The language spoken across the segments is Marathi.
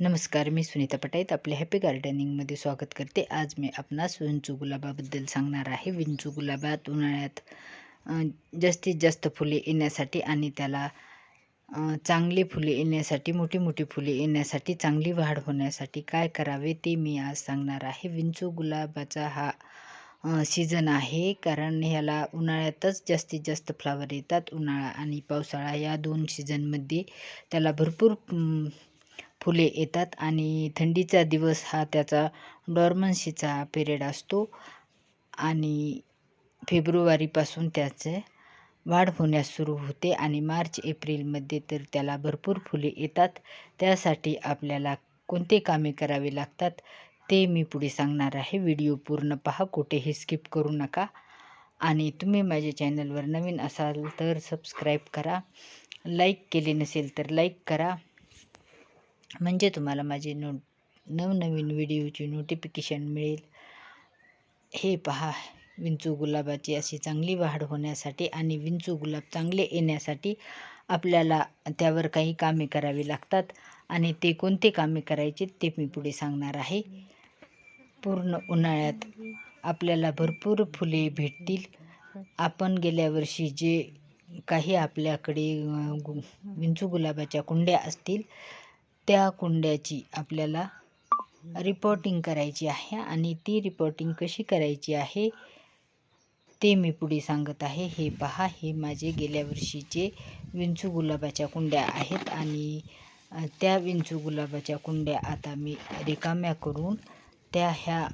नमस्कार मी सुनीता पटाईत आपल्या हॅपी गार्डनिंगमध्ये स्वागत करते. आज मी आपणास विंचू गुलाबाबद्दल सांगणार आहे. विंचू गुलाबात उन्हाळ्यात जास्तीत जास्त फुले येण्यासाठी आणि त्याला चांगली फुले येण्यासाठी मोठी मोठी फुले येण्यासाठी चांगली वाढ होण्यासाठी काय करावे ते मी आज सांगणार आहे. विंचू गुलाबाचा हा सीझन आहे. कारण ह्याला उन्हाळ्यातच जास्तीत जास्त फ्लावर येतात. उन्हाळा आणि पावसाळा या दोन सीझनमध्ये त्याला भरपूर फुले येतात आणि थंडीचा दिवस हा त्याचा डॉर्मन्सीचा पिरियड असतो आणि फेब्रुवारीपासून त्याचे वाढ होण्यास सुरू होते आणि मार्च एप्रिलमध्ये तर त्याला भरपूर फुले येतात. त्यासाठी आपल्याला कोणते कामे करावे लागतात ते मी पुढे सांगणार आहे. व्हिडिओ पूर्ण पहा कुठेही स्किप करू नका. आणि तुम्ही माझ्या चॅनलवर नवीन असाल तर सबस्क्राईब करा. लाईक केले नसेल तर लाईक करा. म्हणजे तुम्हाला माझे नो नवनवीन व्हिडिओची नोटिफिकेशन मिळेल. हे पहा विंचू गुलाबाची अशी चांगली वाढ होण्यासाठी आणि विंचू गुलाब चांगले येण्यासाठी आपल्याला त्यावर काही कामे करावी लागतात आणि ते कोणते कामे करायचे ते मी पुढे सांगणार आहे. पूर्ण उन्हाळ्यात आपल्याला भरपूर फुले भेटतील. आपण गेल्या वर्षी जे काही आपल्याकडे गु विंचू गुलाबाच्या कुंड्या असतील त्या कुंड्याची आपल्याला रिपोर्टिंग करायची आहे आणि ती रिपोर्टिंग कशी करायची आहे ते मी पुढे सांगत आहे. हे पहा हे माझे गेल्या वर्षीचे विंचू गुलाबाच्या कुंड्या आहेत आणि त्या विंचू गुलाबाच्या कुंड्या आता मी रिकाम्या करून त्या ह्या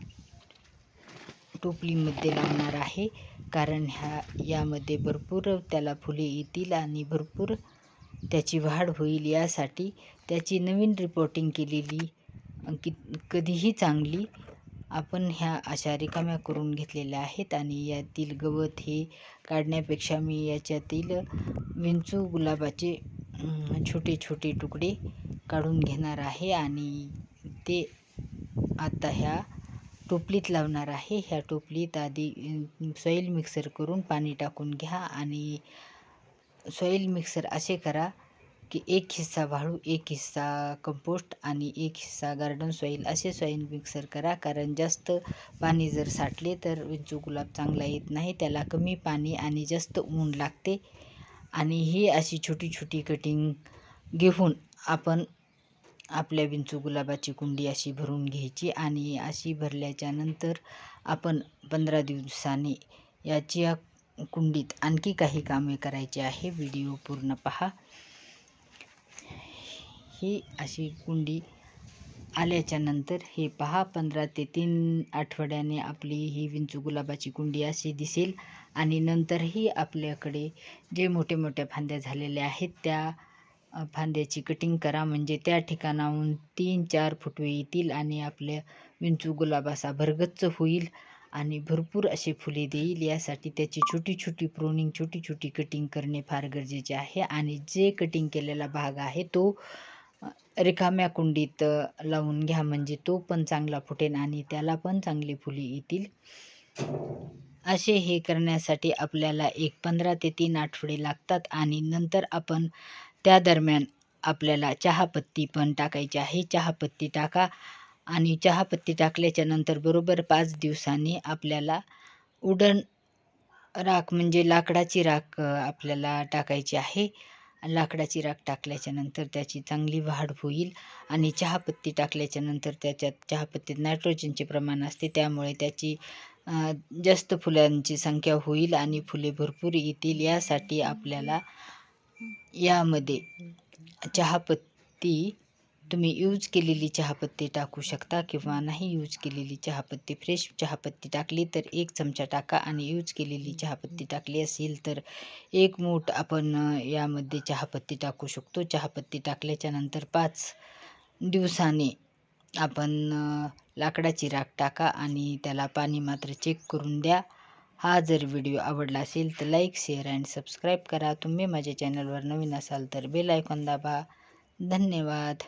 टोपलीमध्ये लावणार आहे. कारण ह्या यामध्ये भरपूर त्याला फुले येतील आणि भरपूर त्याची वाढ होईल यासाठी त्याची नवीन रिपोर्टिंग केलेली अ, कि कधीही चांगली आपण ह्या अशा रिकाम्या करून घेतलेल्या आहेत आणि यातील गवत हे काढण्यापेक्षा मी याच्यातील विंचू गुलाबाचे छोटे छोटे तुकडे काढून घेणार आहे आणि ते आता ह्या टोपलीत लावणार आहे. ह्या टोपलीत आधी सॉईल मिक्सर करून पाणी टाकून घ्या आणि सॉईल मिक्सर असे करा की एक हिस्सा वाळू एक हिस्सा कंपोस्ट आणि एक हिस्सा गार्डन सॉईल असे सॉईल मिक्सर करा. कारण जास्त पाणी जर साठले तर विंचू गुलाब चांगला येत नाही त्याला कमी पाणी आणि जास्त ऊन लागते. आणि ही अशी छोटी छोटी कटिंग घेऊन आपण आपल्या विंचू गुलाबाची कुंडी अशी भरून घ्यायची आणि अशी भरल्याच्या नंतर आपण पंधरा दिवसांनी याच्या कुंडीत आणखी काही कामे करायची आहे व्हिडिओ पूर्ण पहा. ही अशी कुंडी आल्याच्यानंतर हे पहा पंधरा ते तीन आठवड्याने आपली ही विंचू गुलाबाची कुंडी अशी दिसेल. आणि नंतरही आपल्याकडे जे मोठे मोठ्या फांद्या झालेल्या आहेत त्या फांद्याची कटिंग करा. म्हणजे त्या ठिकाणाहून तीन चार फुटवे येतील आणि आपल्या विंचू गुलाब असा भरगच्च होईल. आणि भरपूर असे फुले देईल. यासाठी त्याची छोटी छोटी प्रोनिंग छोटी छोटी कटिंग करणे फार गरजेचे आहे. आणि जे कटिंग केलेला भाग आहे तो रिकाम्या कुंडीत लावून घ्या. म्हणजे तो पण चांगला फुटेल आणि त्याला पण चांगली फुले येतील. असे हे करण्यासाठी आपल्याला एक पंधरा ते तीन आठवडे लागतात. आणि नंतर आपण त्या दरम्यान आपल्याला चहापत्ती पण टाकायची आहे. चहापत्ती टाका. आणि चहापत्ती टाकल्याच्या नंतर बरोबर पाच दिवसांनी आपल्याला उडण राख म्हणजे लाकडाची राख आपल्याला टाकायची आहे. लाकडाची राख टाकल्याच्या नंतर त्याची चांगली वाढ होईल आणि चहापत्ती टाकल्याच्या नंतर त्याच्यात चहापत्तीत नायट्रोजनचे प्रमाण असते त्यामुळे त्याची जास्त फुलांची संख्या होईल आणि फुले भरपूर येतील. यासाठी आपल्याला यामध्ये चहापत्ती तुम्ही यूज केलेली चहापत्ती टाकू शकता किंवा नाही यूज केलेली चहापत्ती फ्रेश चहापत्ती टाकली तर एक चमचा टाका आणि यूज केलेली चहापत्ती टाकली असेल तर एक मूठ आपण यामध्ये चहापत्ती टाकू शकतो. चहापत्ती टाकल्याच्या नंतर पाच दिवसाने आपण लाकडाची राख टाका आणि त्याला पाणी मात्र चेक करून द्या. हा जर व्हिडिओ आवडला असेल तर लाईक शेअर अँड सबस्क्राईब करा. तुम्ही माझ्या चॅनलवर नवीन असाल तर बेल आयकॉन दाबा. धन्यवाद.